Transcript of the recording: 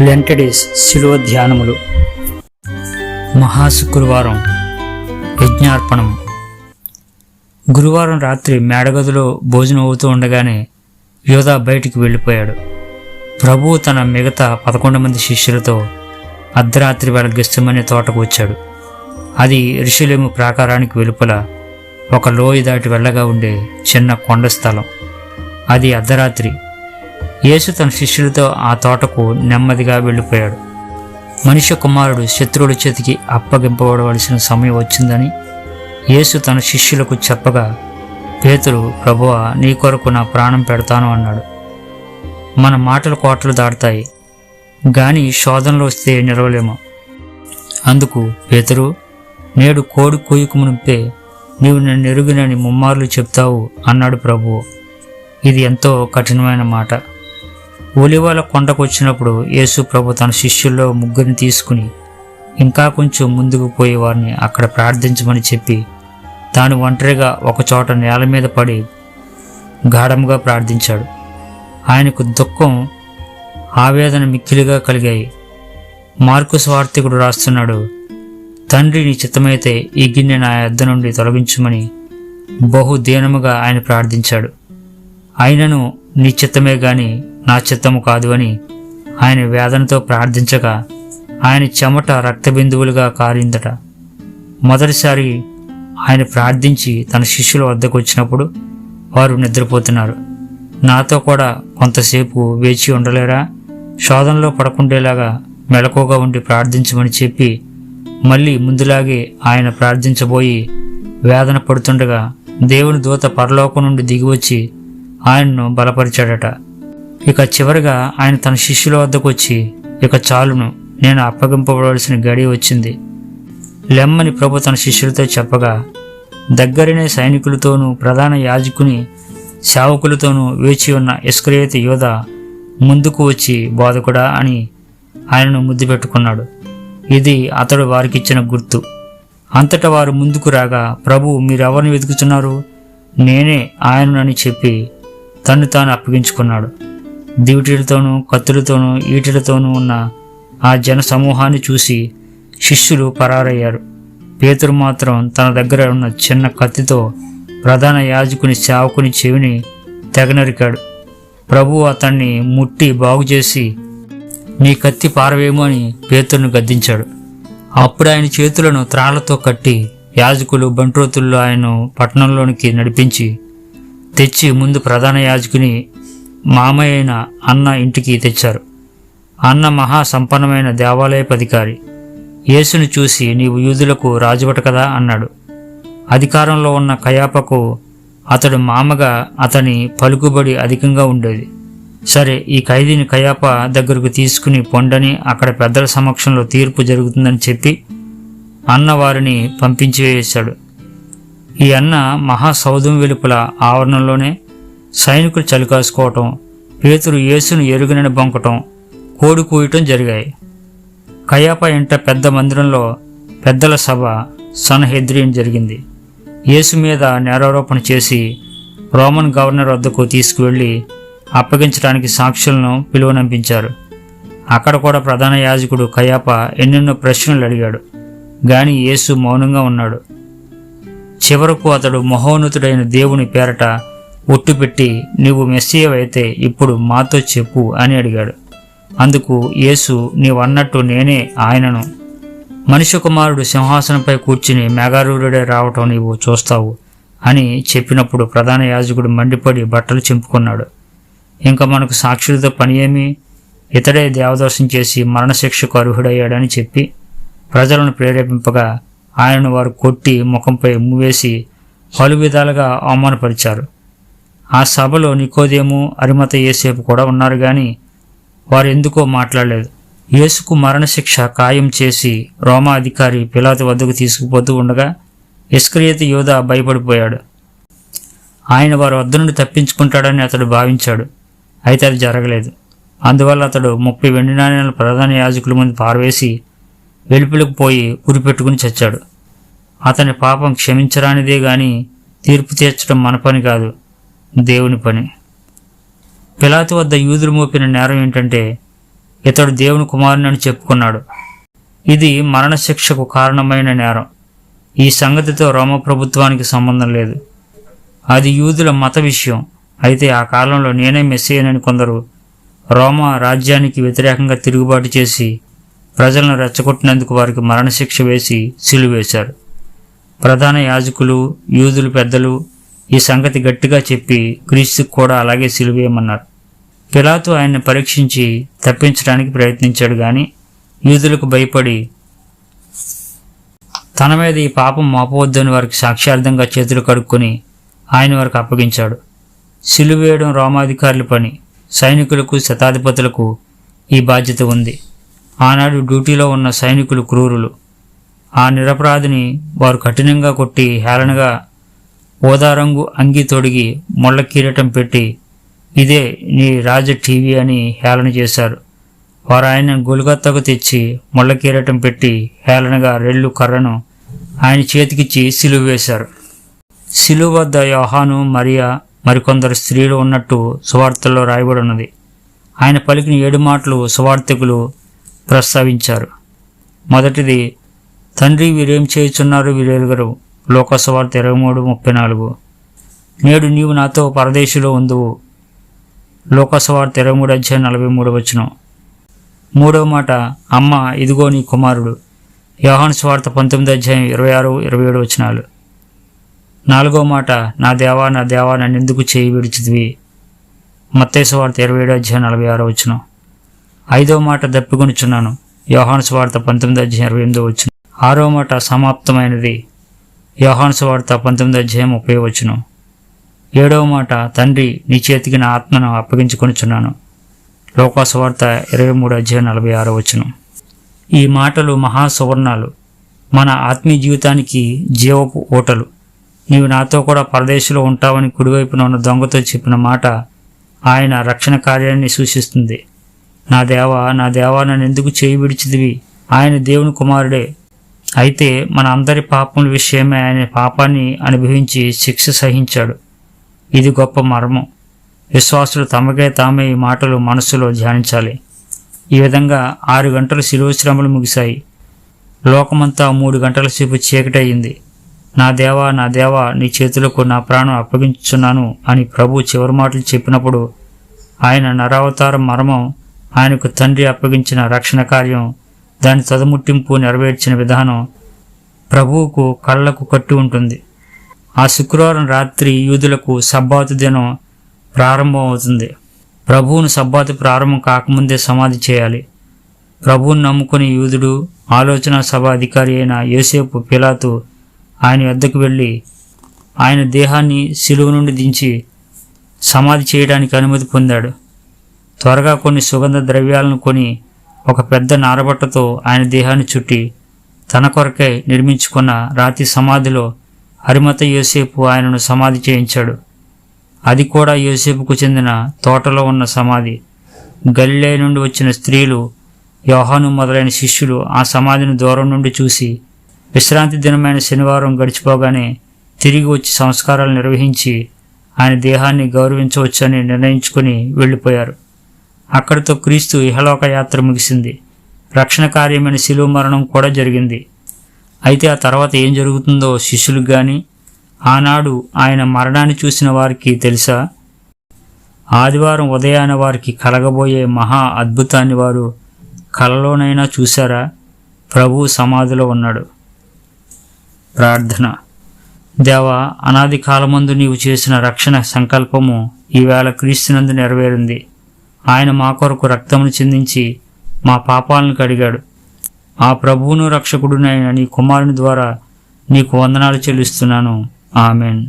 లెంటడేస్ శిలువ ధ్యానములు మహాశుక్రవారం యజ్ఞార్పణం గురువారం రాత్రి మేడగదిలో భోజనం అవుతూ ఉండగానే యోధా బయటికి వెళ్ళిపోయాడు. ప్రభువు తన మిగతా పదకొండు మంది శిష్యులతో అర్ధరాత్రి వేళ గెస్తమనే తోటకు వచ్చాడు. అది ఋషులేము ప్రాకారానికి వెలుపల ఒక లోయ దాటి వెళ్ళగా ఉండే చిన్న కొండ స్థలం. అది అర్ధరాత్రి యేసు తన శిష్యులతో ఆ తోటకు నెమ్మదిగా వెళ్ళిపోయాడు. మనిషి కుమారుడు శత్రువుల చేతికి అప్పగింపబడవలసిన సమయం వచ్చిందని యేసు తన శిష్యులకు చెప్పగా పేతురు ప్రభువ నీ కొరకు నా ప్రాణం పెడతాను అన్నాడు. మన మాటలు కోటలు దాటుతాయి గాని శోధనలు వస్తే నిలవలేము. అందుకు పేతురు నేడు కోడి కోయుకు మునిపే నీవు నన్ను ఎరుగునని ముమ్మార్లు చెప్తావు అన్నాడు ప్రభువు. ఇది ఎంతో కఠినమైన మాట. ఒలివాల కొండకు వచ్చినప్పుడు యేసు ప్రభు తన శిష్యుల్లో ముగ్గురిని తీసుకుని ఇంకా కొంచెం ముందుకు పోయి వారిని అక్కడ ప్రార్థించమని చెప్పి తాను ఒంటరిగా ఒకచోట నేల మీద పడి గాఢంగా ప్రార్థించాడు. ఆయనకు దుఃఖం ఆవేదన మిక్కిలిగా కలిగాయి. మార్కు స్వార్థికుడు రాస్తున్నాడు తండ్రి నీ చిత్తమైతే ఈ గిన్నె నా యొద్ద నుండి తొలగించమని బహు దీనముగా ఆయన ప్రార్థించాడు. అయినను నీ చిత్తమే గాని నా చిత్తము కాదు అని ఆయన వేదనతో ప్రార్థించగా ఆయన చెమట రక్తబిందువులుగా కారిందట. మొదటిసారి ఆయన ప్రార్థించి తన శిష్యుల వద్దకు వచ్చినప్పుడు వారు నిద్రపోతున్నారు. నాతో కూడా కొంతసేపు వేచి ఉండలేరా? శోధనలో పడకుండేలాగా మెలకుగా ఉండి ప్రార్థించమని చెప్పి మళ్ళీ ముందులాగే ఆయన ప్రార్థించబోయి వేదన పడుతుండగా దేవుని దూత పరలోకం నుండి దిగివచ్చి ఆయన్ను బలపరిచాడట. ఇక చివరిగా ఆయన తన శిష్యుల వద్దకు వచ్చి ఇక చాలును నేను అప్పగింపబడవలసిన గడి వచ్చింది. లెమ్మని ప్రభు తన శిష్యులతో చెప్పగా దగ్గరనే సైనికులతోనూ ప్రధాన యాజకుని సేవకులతోనూ వేచి ఉన్న ఇస్క్రియత యోధ ముందుకు వచ్చి బోధకుడా? అని ఆయనను ముద్దు పెట్టుకున్నాడు. ఇది అతడు వారికిచ్చిన గుర్తు. అంతటా వారు ముందుకు రాగా ప్రభు మీరెవరిని వెతుకుతున్నారు? నేనే ఆయనని చెప్పి తను తాను అప్పగించుకున్నాడు. దివిటీలతోనూ కత్తులతోనూ ఈటలతోనూ ఉన్న ఆ జన సమూహాన్ని చూసి శిష్యులు పరారయ్యారు. పేతురు మాత్రం తన దగ్గర ఉన్న చిన్న కత్తితో ప్రధాన యాజకుని సేవకుని చెవిని తెగనరికాడు. ప్రభు అతన్ని ముట్టి బాగు చేసి నీ కత్తి పారవేమో అని పేతురును గద్దించాడు. అప్పుడు ఆయన చేతులను త్రాళ్ళతో కట్టి యాజకులు బంట్రోతుల్లో ఆయన్ను పట్టణంలోనికి నడిపించి తెచ్చి ముందు ప్రధాన యాజకుని మామయ్య అయిన అన్న ఇంటికి తెచ్చారు. అన్న మహా సంపన్నమైన దేవాలయపు అధికారి యేసును చూసి నీవు యూదులకు రాజువట కదా అన్నాడు. అధికారంలో ఉన్న కయాపకు అతడు మామగా అతని పలుకుబడి అధికంగా ఉండేది. సరే ఈ ఖైదీని కయాప దగ్గరకు తీసుకుని పొండని అక్కడ పెద్దల సమక్షంలో తీర్పు జరుగుతుందని చెప్పి అన్న వారిని పంపించి వేశాడు ఈ అన్న మహాసౌధం వెలుపల ఆవరణంలోనే సైనికులు చలికాసుకోవటం పేతురు యేసును ఎరుగునని బొంకటం కోడి కూయటం జరిగాయి. కయాప ఇంట పెద్ద మందిరంలో పెద్దల సభ సన్హెద్రియన్ జరిగింది. యేసు మీద నేరారోపణ చేసి రోమన్ గవర్నర్ వద్దకు తీసుకువెళ్ళి అప్పగించడానికి సాక్షులను పిలువనంపించారు. అక్కడ కూడా ప్రధాన యాజకుడు కయాప ఎన్నెన్నో ప్రశ్నలు అడిగాడు. గాని యేసు మౌనంగా ఉన్నాడు. చివరకు అతడు మహోన్నతుడైన దేవుని పేరట ఒట్టు పెట్టి నీవు మెస్సీయవైతే ఇప్పుడు మాతో చెప్పు అని అడిగాడు. అందుకు యేసు నీవన్నట్టు నేనే ఆయనను. మనిషి కుమారుడు సింహాసనంపై కూర్చుని మేఘారూఢుడే రావటం నీవు చూస్తావు అని చెప్పినప్పుడు ప్రధాన యాజకుడు మండిపడి బట్టలు చింపుకున్నాడు. ఇంకా మనకు సాక్షులతో పని ఏమి ఇతడే దేవదర్శనం చేసి మరణశిక్షకు అర్హుడయ్యాడని చెప్పి ప్రజలను ప్రేరేపింపగా ఆయనను వారు కొట్టి ముఖంపై మూవేసి పలు విధాలుగా అవమానపరిచారు. ఆ సభలో నికోదేము అరిమత ఏసేపు కూడా ఉన్నారు కానీ వారు ఎందుకో మాట్లాడలేదు. యేసుకు మరణశిక్ష ఖాయం చేసి రోమా అధికారి పిలాతు వద్దకు తీసుకుపోతూ ఉండగా ఇస్క్రియత యోధ భయపడిపోయాడు. ఆయన వారి వద్ద నుండి తప్పించుకుంటాడని అతడు భావించాడు. అయితే అది జరగలేదు. అందువల్ల అతడు ముప్పై వెండి నాణ్యాల ప్రధాన యాజకుల ముందు పారవేసి వెలుపులకు పోయి ఉరిపెట్టుకుని చచ్చాడు. అతని పాపం క్షమించరానిదే గాని తీర్పు తీర్చడం మన పని కాదు. దేవుని పని. పిలాతు వద్ద యూదులు మోపిన నేరం ఏంటంటే ఇతడు దేవుని కుమారుని అని చెప్పుకున్నాడు. ఇది మరణశిక్షకు కారణమైన నేరం. ఈ సంగతితో రోమ ప్రభుత్వానికి సంబంధం లేదు. అది యూదుల మత విషయం. అయితే ఆ కాలంలో నేనే మెస్సేయనని కొందరు రోమా రాజ్యానికి వ్యతిరేకంగా తిరుగుబాటు చేసి ప్రజలను రెచ్చగొట్టినందుకు వారికి మరణశిక్ష వేసి సిలువేశారు. ప్రధాన యాజకులు యూదులు పెద్దలు ఈ సంగతి గట్టిగా చెప్పి క్రీస్తుకు కూడా అలాగే సిలువేయమన్నారు పిలాతు ఆయన్ని పరీక్షించి తప్పించడానికి ప్రయత్నించాడు గాని యూదులకు భయపడి తన మీద ఈ పాపం మోపవద్దని వారికి సాక్ష్యార్థంగా చేతులు కడుక్కొని ఆయన వారికి అప్పగించాడు. సిలువేయడం రోమాధికారుల పని సైనికులకు శతాధిపతులకు ఈ బాధ్యత ఉంది. ఆనాడు డ్యూటీలో ఉన్న సైనికులు క్రూరులు. ఆ నిరపరాధిని వారు కఠినంగా కొట్టి హేళనగా ఓదారంగు అంగి తొడిగి ముళ్ళ కిరీటం పెట్టి ఇదే నీ రాజ టీవీ అని హేళన చేశారు. వారు ఆయన గొలుగత్తకు తెచ్చి ముళ్ళ కిరీటం పెట్టి హేళనగా రెళ్ళు కర్రను ఆయన చేతికిచ్చి సిలువ వేశారు. సిలువ వద్ద యోహాను మరియా మరికొందరు స్త్రీలు ఉన్నట్టు సువార్తల్లో రాయబడి ఉన్నది ఆయన పలికిన ఏడు మాటలు సువార్తికులు ప్రస్తావించారు. మొదటిది తండ్రి వీరేం చేయుచున్నారు వీరెలుగరు? లోకసువార్త ఇరవై మూడు ముప్పై నాలుగు. నేడు నీవు నాతో పరదేశిలో ఉందువు. లోకసువార్త ఇరవై మూడు అధ్యాయం నలభై మూడు వచ్చిన మూడవ మాట అమ్మ ఇదిగో నీ కుమారుడు. యోహాన్ స్వార్త పంతొమ్మిది అధ్యాయం ఇరవై ఆరు ఇరవై ఏడు వచనాలు. నాలుగో మాట నా దేవా నా దేవా నన్ను ఎందుకు చేయి విడిచిదివి మత్తేశ్వార్త ఇరవై ఏడు అధ్యాయం నలభై ఆరో వచ్చిన ఐదో మాట దప్పికొనిచున్నాను. యోహాన్ స్వార్త పంతొమ్మిది అధ్యాయం ఇరవై ఎనిమిదో వచ్చిన ఆరో మాట సమాప్తమైనది. యోహాన్స్ వార్త పంతొమ్మిది అధ్యాయం ముప్పై వచ్చును. ఏడవ మాట తండ్రి నీ చేతికి నా ఆత్మను అప్పగించుకొనిచున్నాను. లోకాసువార్త ఇరవై మూడు అధ్యాయం నలభై ఆరో వచ్చును. ఈ మాటలు మహా సువర్ణాలు. మన ఆత్మీయ జీవితానికి జీవపు ఓటలు నీవు నాతో కూడా పరదేశంలో ఉంటావని కుడివైపున ఉన్న దొంగతో చెప్పిన మాట ఆయన రక్షణ కార్యాన్ని సూచిస్తుంది. నా దేవా నా దేవా నన్ను ఎందుకు చేయి విడిచిదివి ఆయన దేవుని కుమారుడే. అయితే మన అందరి పాపముల విషయమే ఆయన పాపాన్ని అనుభవించి శిక్ష సహించాడు. ఇది గొప్ప మర్మం. విశ్వాసులు తమకే తామే ఈ మాటలు మనస్సులో ధ్యానించాలి. ఈ విధంగా ఆరు గంటల శిలువ శ్రమలు ముగిశాయి. లోకమంతా మూడు గంటల సేపు చీకటి అయింది నా దేవా నా దేవా నీ చేతులకు నా ప్రాణం అప్పగించున్నాను అని ప్రభు చివరి మాటలు చెప్పినప్పుడు ఆయన నరావతార మర్మం ఆయనకు తండ్రి అప్పగించిన రక్షణ కార్యం దాని తదముట్టింపు నెరవేర్చిన విధానం ప్రభువుకు కళ్ళకు కట్టి ఉంటుంది. ఆ శుక్రవారం రాత్రి యూదులకు సబ్బాతు దినం ప్రారంభం అవుతుంది ప్రభువును సబ్బాతు ప్రారంభం కాకముందే సమాధి చేయాలి. ప్రభువును నమ్ముకుని యూదుడు ఆలోచన సభ అధికారి అయిన యోసేపు పిలాతు ఆయన వద్దకు వెళ్ళి ఆయన దేహాన్ని సిలువ నుండి దించి సమాధి చేయడానికి అనుమతి పొందాడు. త్వరగా కొన్ని సుగంధ ద్రవ్యాలను కొని ఒక పెద్ద నారబట్టతో ఆయన దేహాన్ని చుట్టి తన కొరకై నిర్మించుకున్న రాతి సమాధిలో హరిమత యోసేపు ఆయనను సమాధి చేయించాడు. అది కూడా యోసేపుకు చెందిన తోటలో ఉన్న సమాధి. గల్లే నుండి వచ్చిన స్త్రీలు యోహాను మొదలైన శిష్యులు ఆ సమాధిని దూరం నుండి చూసి విశ్రాంతి దినమైన శనివారం గడిచిపోగానే తిరిగి వచ్చి సంస్కారాలు నిర్వహించి ఆయన దేహాన్ని గౌరవించవచ్చని నిర్ణయించుకుని వెళ్ళిపోయారు. అక్కడితో క్రీస్తు ఇహలోక యాత్ర ముగిసింది. రక్షణ కార్యమైన శిలువ మరణం కూడా జరిగింది. అయితే ఆ తర్వాత ఏం జరుగుతుందో శిష్యులకు కానీ ఆనాడు ఆయన మరణాన్ని చూసిన వారికి తెలుసా? ఆదివారం ఉదయాన వారికి కలగబోయే మహా అద్భుతాన్ని వారు కలలోనైనా చూశారా? ప్రభు సమాధిలో ఉన్నాడు. ప్రార్థన. దేవ అనాది కాలమందు నీవు చేసిన రక్షణ సంకల్పము ఈవేళ క్రీస్తునందు నెరవేరింది. ఆయన మా కొరకు రక్తమును చిందించి మా పాపాలను కడిగాడు. ఆ ప్రభువును రక్షకుడునైన నీ కుమారుని ద్వారా నీకు వందనాలు చెల్లిస్తున్నాను. ఆమెన్.